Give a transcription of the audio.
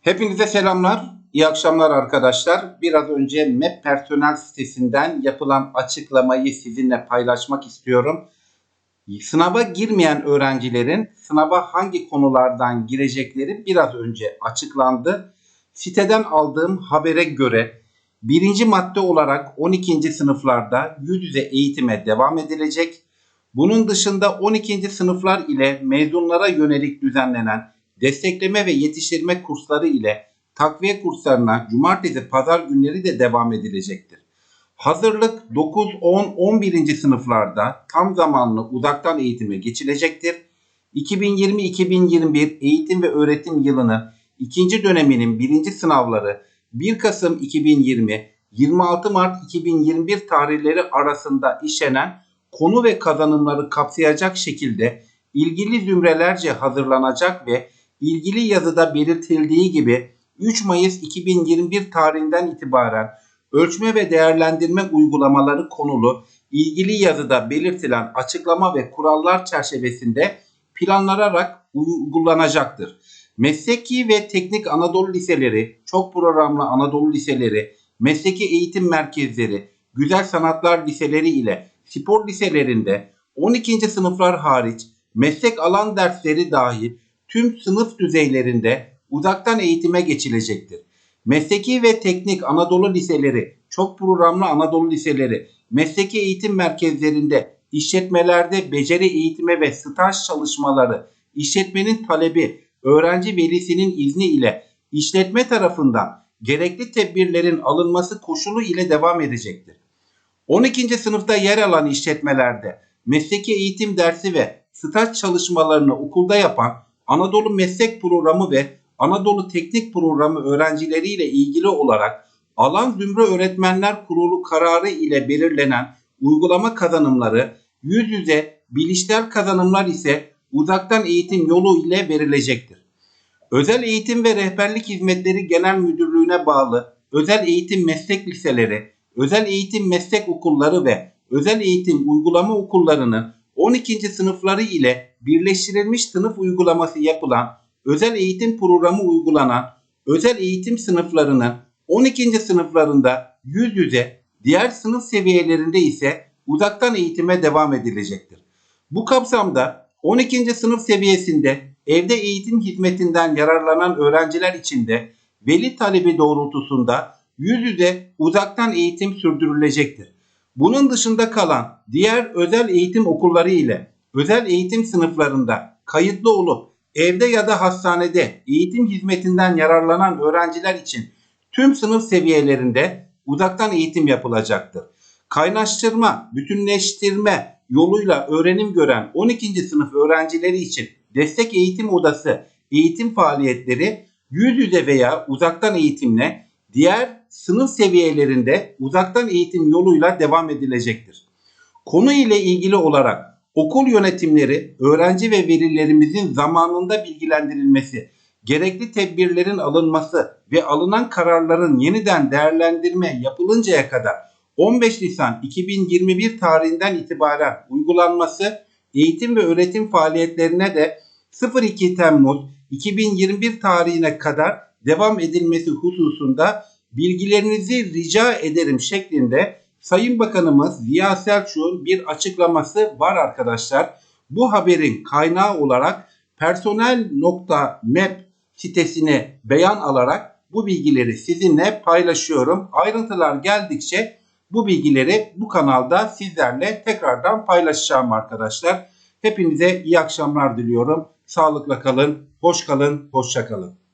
Hepinize selamlar. İyi akşamlar arkadaşlar. Biraz önce MEP personel sitesinden yapılan açıklamayı sizinle paylaşmak istiyorum. Sınava girmeyen öğrencilerin sınava hangi konulardan girecekleri biraz önce açıklandı. Siteden aldığım habere göre birinci madde olarak 12. sınıflarda yüz yüze eğitime devam edilecek. Bunun dışında 12. sınıflar ile mezunlara yönelik düzenlenen destekleme ve yetiştirme kursları ile takviye kurslarına cumartesi pazar günleri de devam edilecektir. Hazırlık 9, 10, 11. sınıflarda tam zamanlı uzaktan eğitime geçilecektir. 2020-2021 eğitim ve öğretim yılının ikinci döneminin birinci sınavları 1 Kasım 2020 26 Mart 2021 tarihleri arasında işlenen konu ve kazanımları kapsayacak şekilde ilgili zümrelerce hazırlanacak ve ilgili yazıda belirtildiği gibi 3 Mayıs 2021 tarihinden itibaren ölçme ve değerlendirme uygulamaları konulu ilgili yazıda belirtilen açıklama ve kurallar çerçevesinde planlanarak uygulanacaktır. Mesleki ve teknik Anadolu liseleri, çok programlı Anadolu liseleri, mesleki eğitim merkezleri, güzel sanatlar liseleri ile spor liselerinde 12. sınıflar hariç meslek alan dersleri dahil tüm sınıf düzeylerinde uzaktan eğitime geçilecektir. Mesleki ve teknik Anadolu liseleri, çok programlı Anadolu liseleri, mesleki eğitim merkezlerinde, işletmelerde beceri eğitime ve staj çalışmaları, işletmenin talebi, öğrenci velisinin izni ile işletme tarafından gerekli tedbirlerin alınması koşulu ile devam edecektir. 12. sınıfta yer alan işletmelerde mesleki eğitim dersi ve staj çalışmalarını okulda yapan Anadolu Meslek Programı ve Anadolu Teknik Programı öğrencileriyle ilgili olarak alan zümre öğretmenler kurulu kararı ile belirlenen uygulama kazanımları yüz yüze bilişsel kazanımlar ise uzaktan eğitim yolu ile verilecektir. Özel Eğitim ve Rehberlik Hizmetleri Genel Müdürlüğü'ne bağlı özel eğitim meslek liseleri, özel eğitim meslek okulları ve özel eğitim uygulama okullarının 12. sınıfları ile birleştirilmiş sınıf uygulaması yapılan özel eğitim programı uygulanan özel eğitim sınıflarının 12. sınıflarında yüz yüze, diğer sınıf seviyelerinde ise uzaktan eğitime devam edilecektir. Bu kapsamda 12. sınıf seviyesinde evde eğitim hizmetinden yararlanan öğrenciler için de veli talebi doğrultusunda yüz yüze uzaktan eğitim sürdürülecektir. Bunun dışında kalan diğer özel eğitim okulları ile özel eğitim sınıflarında kayıtlı olup evde ya da hastanede eğitim hizmetinden yararlanan öğrenciler için tüm sınıf seviyelerinde uzaktan eğitim yapılacaktır. Kaynaştırma, bütünleştirme yoluyla öğrenim gören 12. sınıf öğrencileri için destek eğitim odası eğitim faaliyetleri yüz yüze veya uzaktan eğitimle diğer sınıf seviyelerinde uzaktan eğitim yoluyla devam edilecektir. Konu ile ilgili olarak okul yönetimleri, öğrenci ve velilerimizin zamanında bilgilendirilmesi, gerekli tedbirlerin alınması ve alınan kararların yeniden değerlendirme yapılıncaya kadar 15 Nisan 2021 tarihinden itibaren uygulanması eğitim ve öğretim faaliyetlerine de 02 Temmuz 2021 tarihine kadar devam edilmesi hususunda bilgilerinizi rica ederim şeklinde Sayın Bakanımız Ziya Selçuk'un bir açıklaması var arkadaşlar. Bu haberin kaynağı olarak personel.map sitesine beyan alarak bu bilgileri sizinle paylaşıyorum. Ayrıntılar geldikçe bu bilgileri bu kanalda sizlerle tekrardan paylaşacağım arkadaşlar. Hepinize iyi akşamlar diliyorum. Sağlıkla kalın, hoş kalın, hoşça kalın.